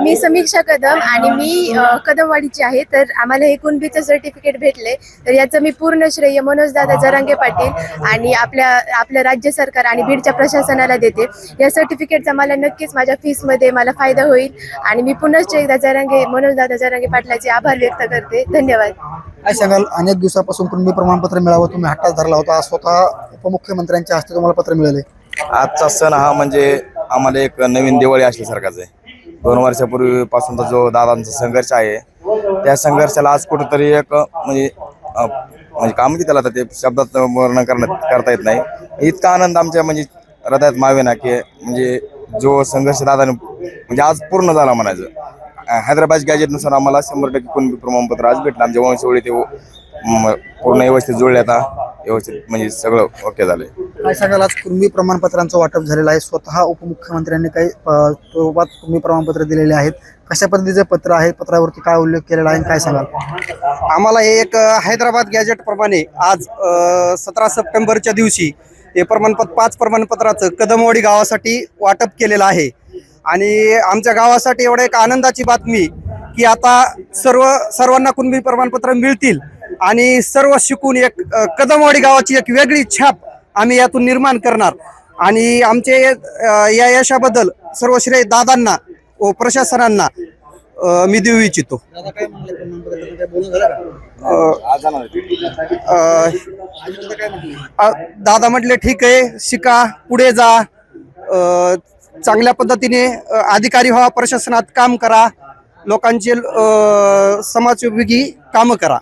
मी समीक्षा कदम आणि मी कदमवाडीची आहे. तर आम्हाला हे कुणबीचं सर्टिफिकेट भेटले. तर याचं मी पूर्ण श्रेय मनोजदादा जरांगे पाटील आणि आपल्या आपलं राज्य सरकार आणि बीडच्या प्रशासनाला देते. या सर्टिफिकेटचा मला नक्कीच माझ्या फीसमध्ये मला फायदा होईल. आणि मी पुनश्च एकदा जरांगे मनोजदादा जरांगे पाटलाचे आभार व्यक्त करते. धन्यवाद. काय सांगाल? अनेक दिवसापासून कुणबी प्रमाणपत्र मिळावं. तुम्ही हट्टात धरला होता. आज स्वतः उपमुख्यमंत्र्यांच्या हस्ते तुम्हाला पत्र मिळाले. आजचा सण हा म्हणजे आम्हाला एक नवीन दिवाळी असल्यासारखाच आहे. दोन वर्षापूर्वीपासूनचा जो दादांचा संघर्ष आहे त्या संघर्षाला आज कुठंतरी एक म्हणजे म्हणजे काम की त्याला तर ते शब्दात वर्णन करण्यात करता येत नाही. इतका आनंद आमच्या म्हणजे हृदयात मावे ना की म्हणजे जो संघर्ष दादाने म्हणजे आज पूर्ण झाला म्हणायचं. हैदराबाद गॅजेटनुसार आम्हाला शंभर टक्के कुणबी प्रमाणपत्र आज भेटलं. आमच्या वंशवळी ते पूर्ण व्यवस्थित जुळले आता. व्यवस्थित म्हणजे सगळं ओके झालं काय सांगाल आज कुणबी प्रमाणपत्रांचं वाटप झालेलं आहे. स्वतः उपमुख्यमंत्र्यांनी काही स्वरूपात कुणबी प्रमाणपत्र दिलेले आहेत. कशा पद्धतीचे पत्र आहे पत्रावरती काय उल्लेख केलेला आहे काय सांगाल? आम्हाला हे एक हैदराबाद गॅजेट प्रमाणे आज सतरा सप्टेंबरच्या दिवशी हे प्रमाणपत्र पाच प्रमाणपत्राचं कदमवाडी गावासाठी वाटप केलेलं आहे. आणि आमच्या गावासाठी एवढं एक आनंदाची बातमी की आता सर्व सर्वांना कुणबी प्रमाणपत्र मिळतील आणि सर्व शिकून एक कदमवाडी गावाची एक वेगळी छाप आम्ही यातून निर्माण करणार. आणि आमचे या यशाबद्दल सर्व श्रेय दादांना व प्रशासनांना मी देऊ इच्छितो. दादा म्हटले ठीक आहे शिका पुढे जा. चांगल्या पद्धतीने अधिकारी व्हा प्रशासनात काम करा. लोकांचे समाजोपयोगी कामं करा.